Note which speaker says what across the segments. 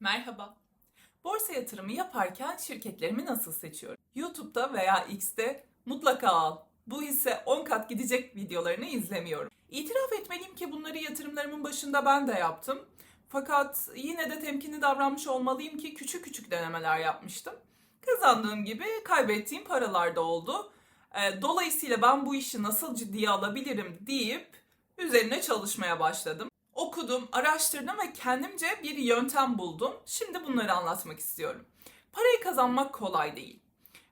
Speaker 1: Merhaba. Borsa yatırımı yaparken şirketlerimi nasıl seçiyorum? YouTube'da veya X'te mutlaka al. Bu hisse 10 kat gidecek videolarını izlemiyorum. İtiraf etmeliyim ki bunları yatırımlarımın başında ben de yaptım. Fakat yine de temkinli davranmış olmalıyım ki küçük küçük denemeler yapmıştım. Kazandığım gibi kaybettiğim paralar da oldu. Ee, Dolayısıyla ben bu işi nasıl ciddiye alabilirim deyip üzerine çalışmaya başladım. Okudum, araştırdım ve kendimce bir yöntem buldum. Şimdi bunları anlatmak istiyorum. Parayı kazanmak kolay değil.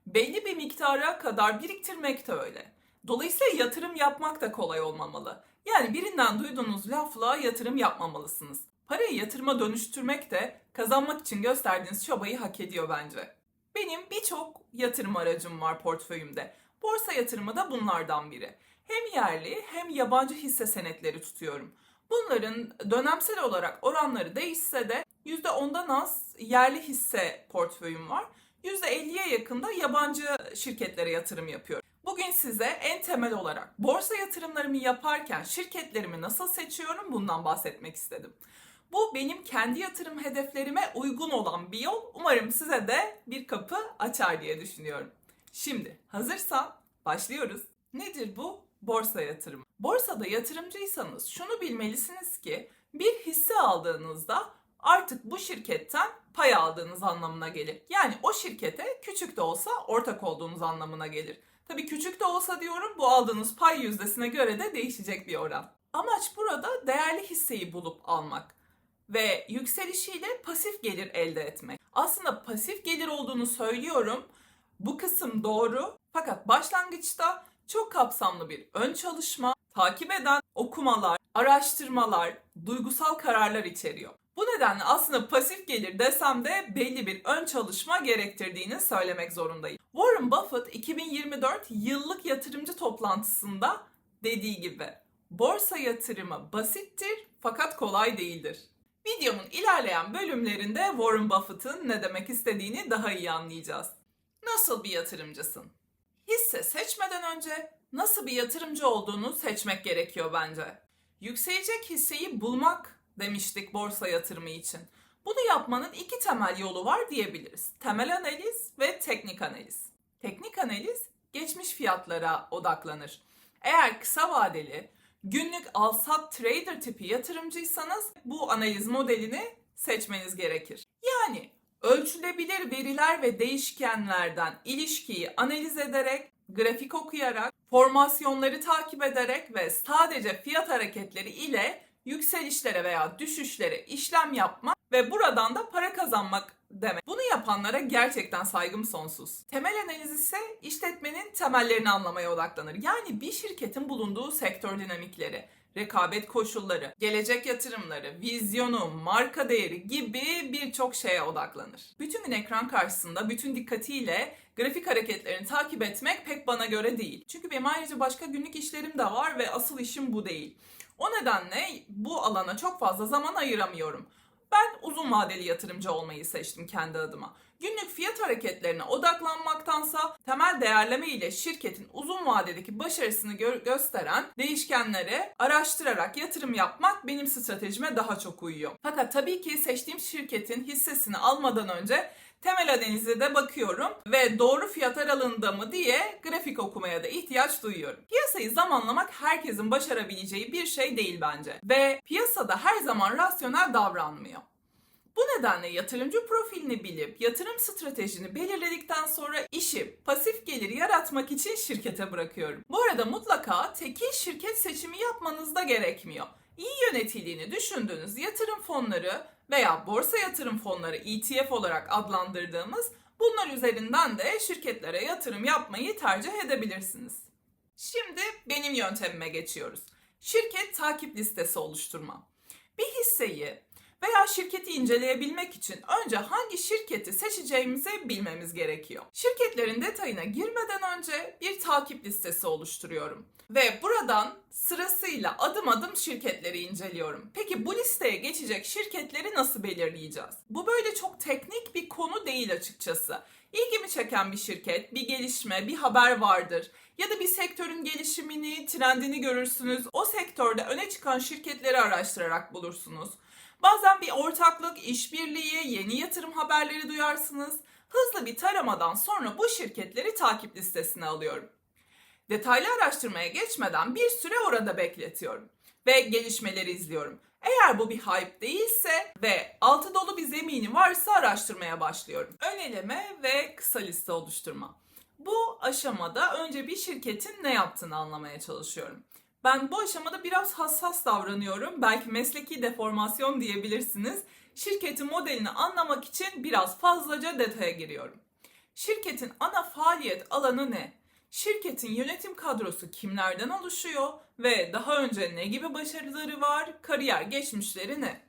Speaker 1: Belli bir miktara kadar biriktirmek de öyle. Dolayısıyla yatırım yapmak da kolay olmamalı. Yani birinden duyduğunuz lafla yatırım yapmamalısınız. Parayı yatırıma dönüştürmek de kazanmak için gösterdiğiniz çabayı hak ediyor bence. Benim birçok yatırım aracım var portföyümde. Borsa yatırımı da bunlardan biri. Hem yerli hem yabancı hisse senetleri tutuyorum. Bunların dönemsel olarak oranları değişse de %10'dan az yerli hisse portföyüm var. %50'ye yakında yabancı şirketlere yatırım yapıyorum. Bugün size en temel olarak borsa yatırımlarımı yaparken şirketlerimi nasıl seçiyorum bundan bahsetmek istedim. Bu benim kendi yatırım hedeflerime uygun olan bir yol. Umarım size de bir kapı açar diye düşünüyorum. Şimdi hazırsan başlıyoruz. Nedir bu? Borsa yatırımı. Borsada yatırımcıysanız şunu bilmelisiniz ki bir hisse aldığınızda artık bu şirketten pay aldığınız anlamına gelir. Yani o şirkete küçük de olsa ortak olduğunuz anlamına gelir. Tabii küçük de olsa diyorum bu aldığınız pay yüzdesine göre de değişecek bir oran. Amaç burada değerli hisseyi bulup almak ve yükselişiyle pasif gelir elde etmek. Aslında pasif gelir olduğunu söylüyorum. Bu kısım doğru. Fakat başlangıçta çok kapsamlı bir ön çalışma, takip eden okumalar, araştırmalar, duygusal kararlar içeriyor. Bu nedenle aslında pasif gelir desem de belli bir ön çalışma gerektirdiğini söylemek zorundayım. Warren Buffett 2024 yıllık yatırımcı toplantısında dediği gibi borsa yatırımı basittir fakat kolay değildir. Videomun ilerleyen bölümlerinde Warren Buffett'ın ne demek istediğini daha iyi anlayacağız. Nasıl bir yatırımcısın? Hisse seçmeden önce nasıl bir yatırımcı olduğunu seçmek gerekiyor bence. Yükselecek hisseyi bulmak demiştik borsa yatırımı için. Bunu yapmanın iki temel yolu var diyebiliriz. Temel analiz ve teknik analiz. Teknik analiz geçmiş fiyatlara odaklanır. Eğer kısa vadeli, günlük al-sat trader tipi yatırımcıysanız bu analiz modelini seçmeniz gerekir. Yani ölçülebilir veriler ve değişkenlerden ilişkiyi analiz ederek, grafik okuyarak, formasyonları takip ederek ve sadece fiyat hareketleri ile yükselişlere veya düşüşlere işlem yapmak ve buradan da para kazanmak demek. Bunu yapanlara gerçekten saygım sonsuz. Temel analiz ise işletmenin temellerini anlamaya odaklanır. Yani bir şirketin bulunduğu sektör dinamikleri, rekabet koşulları, gelecek yatırımları, vizyonu, marka değeri gibi birçok şeye odaklanır. Bütün gün ekran karşısında bütün dikkatiyle grafik hareketlerini takip etmek pek bana göre değil. Çünkü benim ayrıca başka günlük işlerim de var ve asıl işim bu değil. O nedenle bu alana çok fazla zaman ayıramıyorum. Ben uzun vadeli yatırımcı olmayı seçtim kendi adıma. Günlük fiyat hareketlerine odaklanmaktansa temel değerleme ile şirketin uzun vadedeki başarısını gö- gösteren değişkenleri araştırarak yatırım yapmak benim stratejime daha çok uyuyor. Fakat tabii ki seçtiğim şirketin hissesini almadan önce temel analize de bakıyorum ve doğru fiyat aralığında mı diye grafik okumaya da ihtiyaç duyuyorum. Piyasayı zamanlamak herkesin başarabileceği bir şey değil bence ve piyasada her zaman rasyonel davranmıyor. Bu nedenle yatırımcı profilini bilip yatırım stratejini belirledikten sonra işi pasif gelir yaratmak için şirkete bırakıyorum. Bu arada mutlaka tekil şirket seçimi yapmanız da gerekmiyor. İyi yönetildiğini düşündüğünüz yatırım fonları veya borsa yatırım fonları ETF olarak adlandırdığımız bunlar üzerinden de şirketlere yatırım yapmayı tercih edebilirsiniz. Şimdi benim yöntemime geçiyoruz. Şirket takip listesi oluşturma. Bir hisseyi veya şirketi inceleyebilmek için önce hangi şirketi seçeceğimizi bilmemiz gerekiyor. Şirketlerin detayına girmeden önce bir takip listesi oluşturuyorum ve buradan sırasıyla adım adım şirketleri inceliyorum. Peki bu listeye geçecek şirketleri nasıl belirleyeceğiz? Bu böyle çok teknik bir konu değil açıkçası. İlgimi çeken bir şirket, bir gelişme, bir haber vardır ya da bir sektörün gelişimini, trendini görürsünüz. O sektörde öne çıkan şirketleri araştırarak bulursunuz. Bazen bir ortaklık, işbirliği, yeni yatırım haberleri duyarsınız. Hızlı bir taramadan sonra bu şirketleri takip listesine alıyorum. Detaylı araştırmaya geçmeden bir süre orada bekletiyorum ve gelişmeleri izliyorum. Eğer bu bir hype değilse ve altı dolu bir zemini varsa araştırmaya başlıyorum. Ön eleme ve kısa liste oluşturma. Bu aşamada önce bir şirketin ne yaptığını anlamaya çalışıyorum. Ben bu aşamada biraz hassas davranıyorum. Belki mesleki deformasyon diyebilirsiniz. Şirketin modelini anlamak için biraz fazlaca detaya giriyorum. Şirketin ana faaliyet alanı ne? Şirketin yönetim kadrosu kimlerden oluşuyor ve daha önce ne gibi başarıları var? Kariyer geçmişleri ne?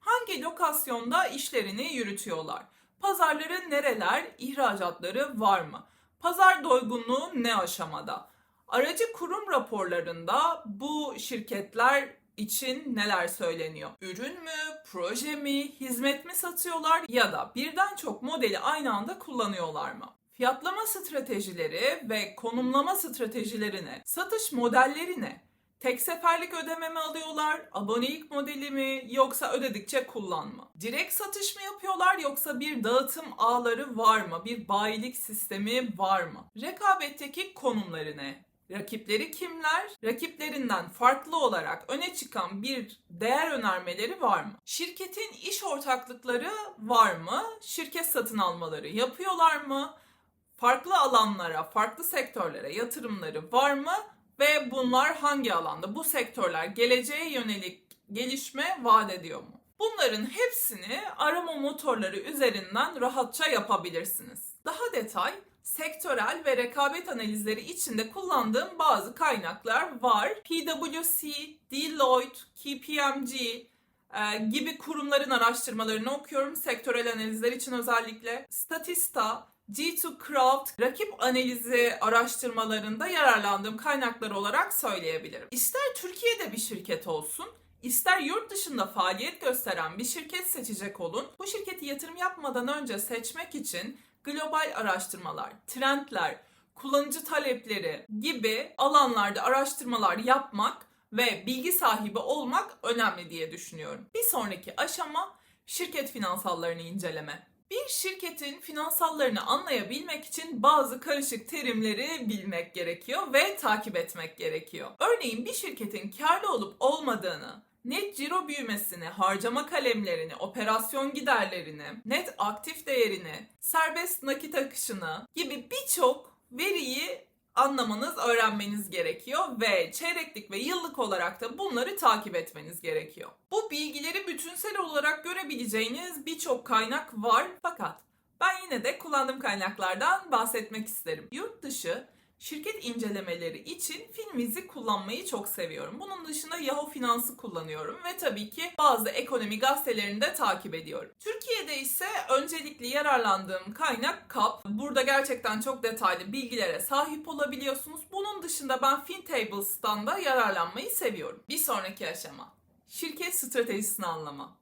Speaker 1: Hangi lokasyonda işlerini yürütüyorlar? Pazarları nereler? İhracatları var mı? Pazar doygunluğu ne aşamada? Aracı kurum raporlarında bu şirketler için neler söyleniyor? Ürün mü, proje mi, hizmet mi satıyorlar ya da birden çok modeli aynı anda kullanıyorlar mı? Fiyatlama stratejileri ve konumlama stratejileri ne? Satış modelleri ne? Tek seferlik ödeme mi alıyorlar? Abonelik modeli mi? Yoksa ödedikçe kullanma? Direkt satış mı yapıyorlar yoksa bir dağıtım ağları var mı? Bir bayilik sistemi var mı? Rekabetteki konumları ne? Rakipleri kimler? Rakiplerinden farklı olarak öne çıkan bir değer önermeleri var mı? Şirketin iş ortaklıkları var mı? Şirket satın almaları yapıyorlar mı? Farklı alanlara, farklı sektörlere yatırımları var mı? Ve bunlar hangi alanda? Bu sektörler geleceğe yönelik gelişme vaat ediyor mu? Bunların hepsini arama motorları üzerinden rahatça yapabilirsiniz. Daha detay sektörel ve rekabet analizleri içinde kullandığım bazı kaynaklar var. PwC, Deloitte, KPMG e, gibi kurumların araştırmalarını okuyorum. Sektörel analizler için özellikle. Statista, G2 Crowd rakip analizi araştırmalarında yararlandığım kaynaklar olarak söyleyebilirim. İster Türkiye'de bir şirket olsun, ister yurt dışında faaliyet gösteren bir şirket seçecek olun. Bu şirketi yatırım yapmadan önce seçmek için global araştırmalar, trendler, kullanıcı talepleri gibi alanlarda araştırmalar yapmak ve bilgi sahibi olmak önemli diye düşünüyorum. Bir sonraki aşama şirket finansallarını inceleme. Bir şirketin finansallarını anlayabilmek için bazı karışık terimleri bilmek gerekiyor ve takip etmek gerekiyor. Örneğin bir şirketin karlı olup olmadığını, net ciro büyümesini, harcama kalemlerini, operasyon giderlerini, net aktif değerini, serbest nakit akışını gibi birçok veriyi anlamanız, öğrenmeniz gerekiyor ve çeyreklik ve yıllık olarak da bunları takip etmeniz gerekiyor. Bu bilgileri bütünsel olarak görebileceğiniz birçok kaynak var fakat ben yine de kullandığım kaynaklardan bahsetmek isterim. Yurt dışı şirket incelemeleri için Finviz'i kullanmayı çok seviyorum. Bunun dışında Yahoo Finans'ı kullanıyorum ve tabii ki bazı ekonomi gazetelerini de takip ediyorum. Türkiye'de ise öncelikli yararlandığım kaynak KAP. Burada gerçekten çok detaylı bilgilere sahip olabiliyorsunuz. Bunun dışında ben FinTables'tan da yararlanmayı seviyorum. Bir sonraki aşama. Şirket stratejisini anlama.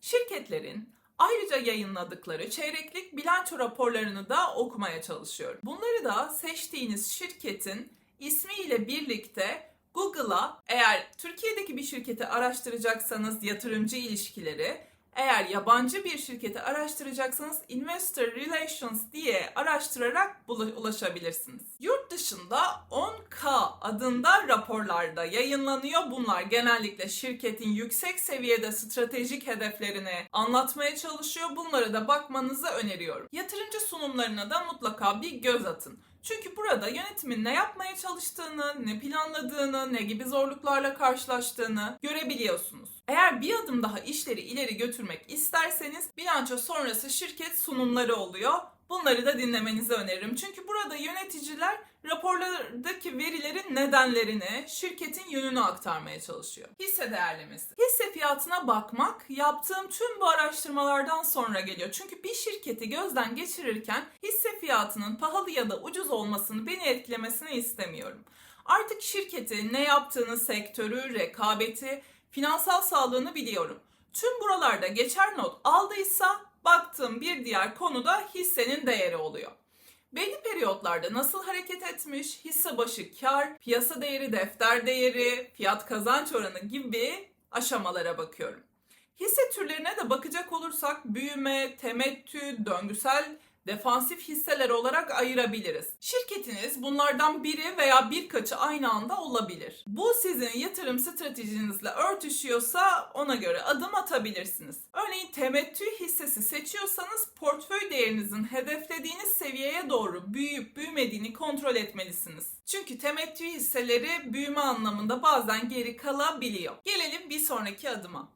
Speaker 1: Şirketlerin Ayrıca yayınladıkları çeyreklik bilanço raporlarını da okumaya çalışıyorum. Bunları da seçtiğiniz şirketin ismiyle birlikte Google'a eğer Türkiye'deki bir şirketi araştıracaksanız yatırımcı ilişkileri, eğer yabancı bir şirketi araştıracaksanız Investor Relations diye araştırarak ulaşabilirsiniz. Yurt dışında 10K adında raporlarda yayınlanıyor. Bunlar genellikle şirketin yüksek seviyede stratejik hedeflerini anlatmaya çalışıyor. Bunlara da bakmanızı öneriyorum. Yatırımcı sunumlarına da mutlaka bir göz atın. Çünkü burada yönetimin ne yapmaya çalıştığını, ne planladığını, ne gibi zorluklarla karşılaştığını görebiliyorsunuz. Eğer bir adım daha işleri ileri götürmek isterseniz bilanço sonrası şirket sunumları oluyor. Bunları da dinlemenizi öneririm. Çünkü burada yöneticiler raporlardaki verilerin nedenlerini, şirketin yönünü aktarmaya çalışıyor. Hisse değerlemesi. Hisse fiyatına bakmak yaptığım tüm bu araştırmalardan sonra geliyor. Çünkü bir şirketi gözden geçirirken hisse fiyatının pahalı ya da ucuz olmasını beni etkilemesini istemiyorum. Artık şirketi ne yaptığını, sektörü, rekabeti, finansal sağlığını biliyorum. Tüm buralarda geçer not aldıysa baktığım bir diğer konu da hissenin değeri oluyor. Belli periyotlarda nasıl hareket etmiş, hisse başı kar, piyasa değeri, defter değeri, fiyat kazanç oranı gibi aşamalara bakıyorum. Hisse türlerine de bakacak olursak büyüme, temettü, döngüsel defansif hisseler olarak ayırabiliriz. Şirketiniz bunlardan biri veya birkaçı aynı anda olabilir. Bu sizin yatırım stratejinizle örtüşüyorsa ona göre adım atabilirsiniz. Örneğin temettü hissesi seçiyorsanız portföy değerinizin hedeflediğiniz seviyeye doğru büyüyüp büyümediğini kontrol etmelisiniz. Çünkü temettü hisseleri büyüme anlamında bazen geri kalabiliyor. Gelelim bir sonraki adıma.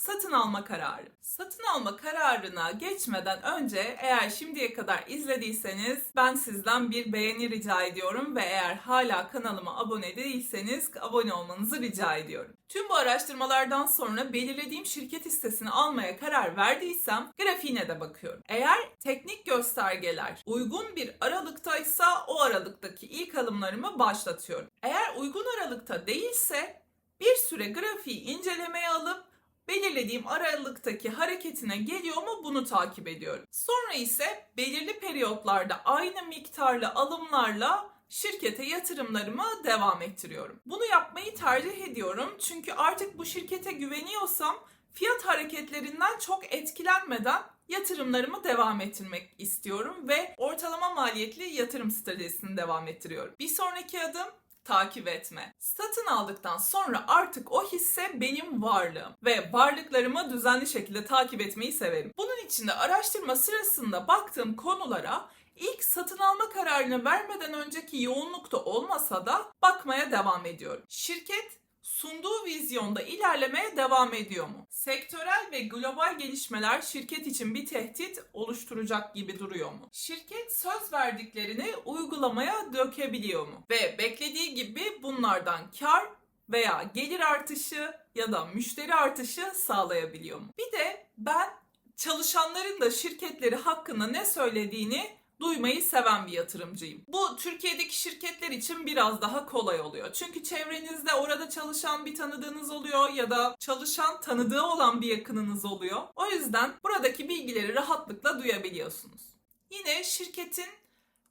Speaker 1: Satın alma kararı. Satın alma kararına geçmeden önce eğer şimdiye kadar izlediyseniz ben sizden bir beğeni rica ediyorum ve eğer hala kanalıma abone değilseniz abone olmanızı rica ediyorum. Tüm bu araştırmalardan sonra belirlediğim şirket hissesini almaya karar verdiysem grafiğine de bakıyorum. Eğer teknik göstergeler uygun bir aralıktaysa o aralıktaki ilk alımlarımı başlatıyorum. Eğer uygun aralıkta değilse bir süre grafiği incelemeye alıp belirlediğim aralıktaki hareketine geliyor mu bunu takip ediyorum. Sonra ise belirli periyotlarda aynı miktarlı alımlarla şirkete yatırımlarımı devam ettiriyorum. Bunu yapmayı tercih ediyorum çünkü artık bu şirkete güveniyorsam fiyat hareketlerinden çok etkilenmeden yatırımlarımı devam ettirmek istiyorum ve ortalama maliyetli yatırım stratejisini devam ettiriyorum. Bir sonraki adım takip etme. Satın aldıktan sonra artık o hisse benim varlığım ve varlıklarımı düzenli şekilde takip etmeyi severim. Bunun için de araştırma sırasında baktığım konulara ilk satın alma kararını vermeden önceki yoğunlukta olmasa da bakmaya devam ediyorum. Şirket sunduğu vizyonda ilerlemeye devam ediyor mu? Sektörel ve global gelişmeler şirket için bir tehdit oluşturacak gibi duruyor mu? Şirket söz verdiklerini uygulamaya dökebiliyor mu? Ve beklediği gibi bunlardan kar veya gelir artışı ya da müşteri artışı sağlayabiliyor mu? Bir de ben çalışanların da şirketleri hakkında ne söylediğini duymayı seven bir yatırımcıyım. Bu Türkiye'deki şirketler için biraz daha kolay oluyor. Çünkü çevrenizde orada çalışan bir tanıdığınız oluyor ya da çalışan tanıdığı olan bir yakınınız oluyor. O yüzden buradaki bilgileri rahatlıkla duyabiliyorsunuz. Yine şirketin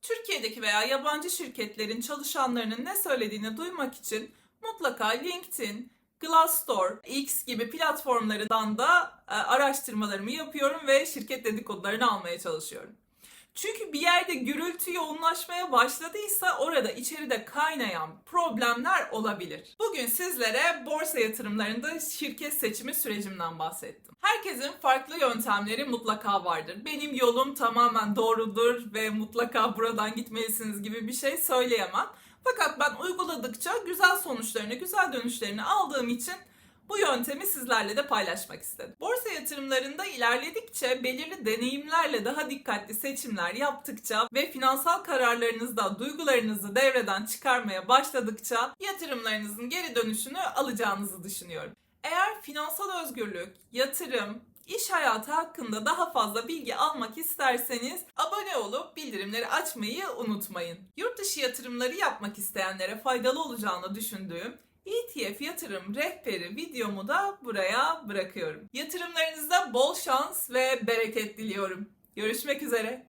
Speaker 1: Türkiye'deki veya yabancı şirketlerin çalışanlarının ne söylediğini duymak için mutlaka LinkedIn, Glassdoor, X gibi platformlarından da e, araştırmalarımı yapıyorum ve şirket dedikodularını almaya çalışıyorum. Çünkü bir yerde gürültü yoğunlaşmaya başladıysa orada içeride kaynayan problemler olabilir. Bugün sizlere borsa yatırımlarında şirket seçimi sürecimden bahsettim. Herkesin farklı yöntemleri mutlaka vardır. Benim yolum tamamen doğrudur ve mutlaka buradan gitmelisiniz gibi bir şey söyleyemem. Fakat ben uyguladıkça güzel sonuçlarını, güzel dönüşlerini aldığım için bu yöntemi sizlerle de paylaşmak istedim. Borsa yatırımlarında ilerledikçe belirli deneyimlerle daha dikkatli seçimler yaptıkça ve finansal kararlarınızda duygularınızı devreden çıkarmaya başladıkça yatırımlarınızın geri dönüşünü alacağınızı düşünüyorum. Eğer finansal özgürlük, yatırım, iş hayatı hakkında daha fazla bilgi almak isterseniz abone olup bildirimleri açmayı unutmayın. Yurt dışı yatırımları yapmak isteyenlere faydalı olacağını düşündüğüm ETF yatırım rehberi videomu da buraya bırakıyorum. Yatırımlarınızda bol şans ve bereket diliyorum. Görüşmek üzere.